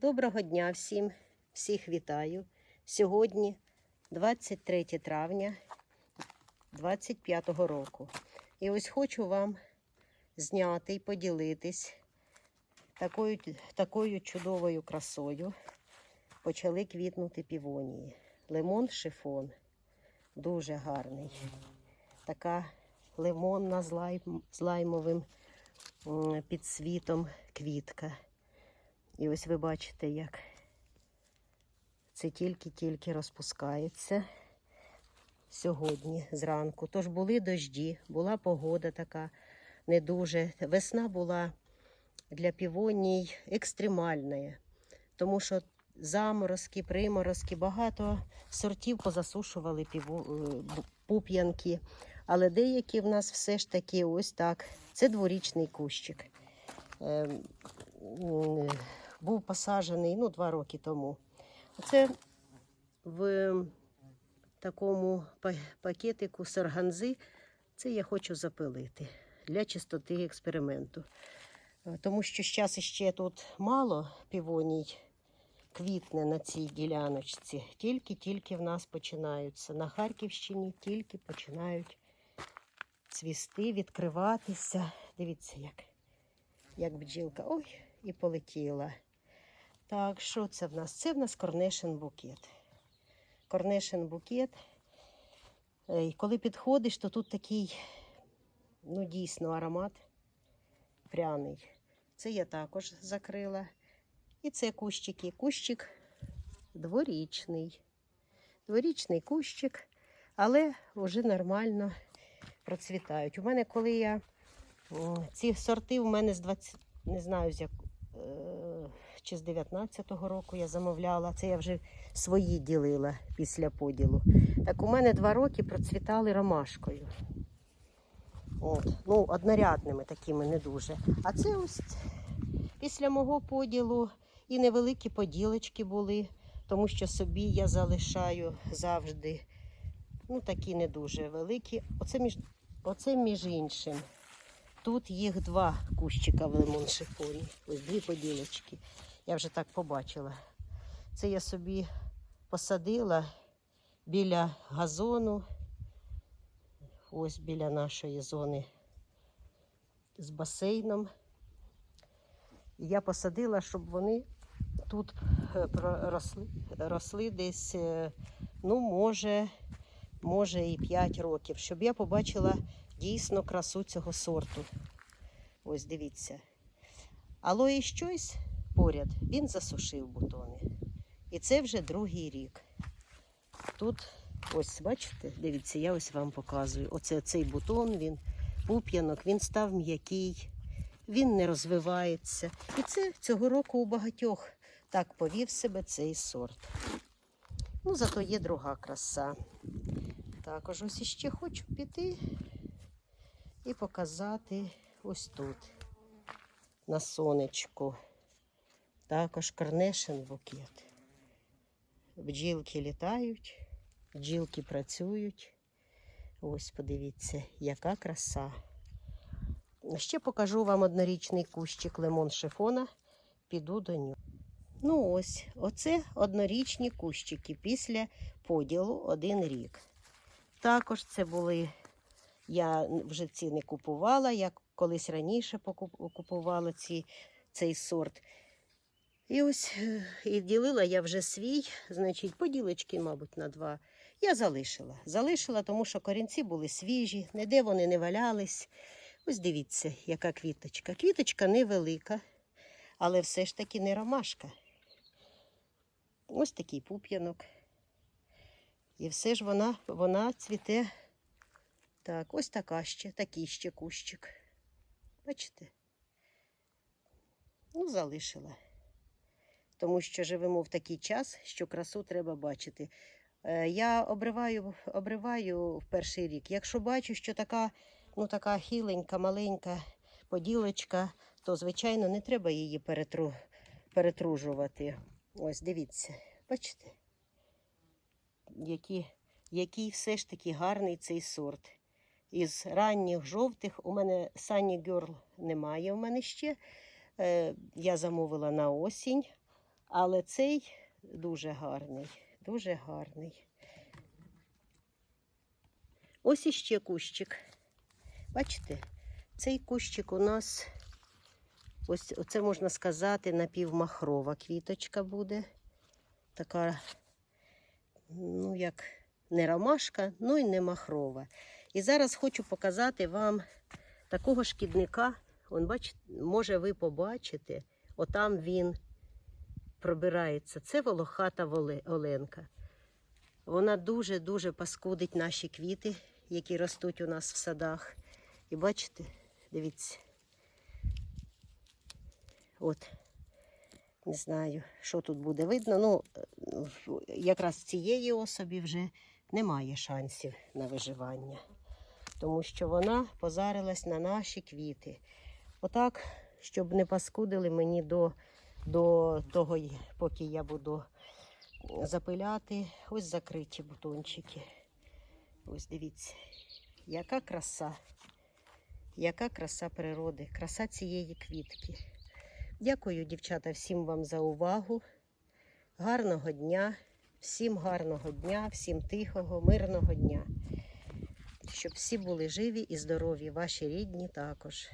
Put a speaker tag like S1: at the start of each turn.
S1: Доброго дня всім, всіх вітаю. Сьогодні 23 травня 25 року. І ось хочу вам зняти і поділитись такою, такою чудовою красою. Почали квітнути півонії. Лимон шифон. Дуже гарний. Така лимонна з, лайм, з лаймовим підсвітом квітка. І ось ви бачите, як це тільки-тільки розпускається сьогодні зранку. Тож були дожді, була погода така не дуже. Весна була для півоній екстремальна, тому що заморозки, приморозки, багато сортів позасушували е, пуп'янки. Але деякі в нас все ж таки ось так. Це дворічний кущик. Був посаджений ну, два роки тому. Це в такому пакетику сарганзи. Це я хочу запилити для чистоти експерименту. Е, Тому що зараз ще тут мало півоній квітне на цій діляночці. Тільки-тільки в нас починаються. На Харківщині тільки починають цвісти, відкриватися. Дивіться, як, як бджілка. Ой, і полетіла. Так, що це в нас? Це в нас корнешен букет. Корнешен букет. Е, І коли підходиш, то тут такий, ну, дійсно, аромат пряний. Це я також закрила. І це кущики. Кущик дворічний. Дворічний кущик, але вже нормально процвітають. У мене, коли я ці сорти, у мене з 20, не знаю, з як, е, чи з 19-го року я замовляла. Це я вже свої ділила після поділу. Так у мене два роки процвітали ромашкою. От, ну, однорядними такими не дуже. А це ось після мого поділу і невеликі поділочки були, тому що собі я залишаю завжди. Ну, такі не дуже великі. Оце між, оце між іншим. Тут їх два кущика в лимон шифоні. Ось дві поділочки. Я вже так побачила. Це я собі посадила біля газону. Ось біля нашої зони з басейном. І я посадила, щоб вони тут е, росли, росли десь, е, ну, може, може і 5 років, щоб я побачила дійсно красу цього сорту. Ось дивіться. Алої щось поряд, він засушив бутони. І це вже другий рік. Тут, ось, бачите, дивіться, я ось вам показую. Оце цей бутон, він пуп'янок, він став м'який, він не розвивається. І це цього року у багатьох так повів себе цей сорт. Ну, зато є друга краса. Також ось іще хочу піти і показати ось тут, на сонечку. Також карнешен букет. Бджілки літають, бджілки працюють. Ось подивіться, яка краса. Ще покажу вам однорічний кущик лимон шифона. Піду до нього. Ну ось, оце однорічні кущики після поділу один рік. Також це були, я вже ці не купувала, я колись раніше купувала ці, цей сорт. І ось і ділила я вже свій, значить, поділочки, мабуть, на два. Я залишила. Залишила, тому що корінці були свіжі, ніде вони не валялись. Ось дивіться, яка квіточка. Квіточка невелика, але все ж таки не ромашка. Ось такий пуп'янок. І все ж вона, вона цвіте. Так, ось така ще, такий ще кущик. Бачите? Ну, залишила. Тому що живемо в такий час, що красу треба бачити. Е, Я обриваю, обриваю в перший рік. Якщо бачу, що така, ну, така хіленька, маленька поділочка, то, звичайно, не треба її перетру, перетружувати. Ось, дивіться, бачите? Які, який все ж таки гарний цей сорт. Із ранніх жовтих у мене Sunny Girl немає у мене ще. Е, я замовила на осінь. Але цей дуже гарний, дуже гарний. Ось іще кущик. Бачите, цей кущик у нас, ось це можна сказати, напівмахрова квіточка буде. Така, ну як не ромашка, ну і не махрова. І зараз хочу показати вам такого шкідника. Он, бачите, може ви побачите, отам він пробирається. Це волохата оленка. Вона дуже-дуже паскудить наші квіти, які ростуть у нас в садах. І бачите, дивіться. От. Не знаю, що тут буде видно. Ну, якраз цієї особі вже немає шансів на виживання, тому що вона позарилась на наші квіти. Отак, щоб не паскудили мені до, до того, поки я буду запиляти. Ось закриті бутончики. Ось дивіться, яка краса, яка краса природи, краса цієї квітки. Дякую, дівчата, всім вам за увагу. Гарного дня, всім гарного дня, всім тихого, мирного дня. Щоб всі були живі і здорові, ваші рідні також.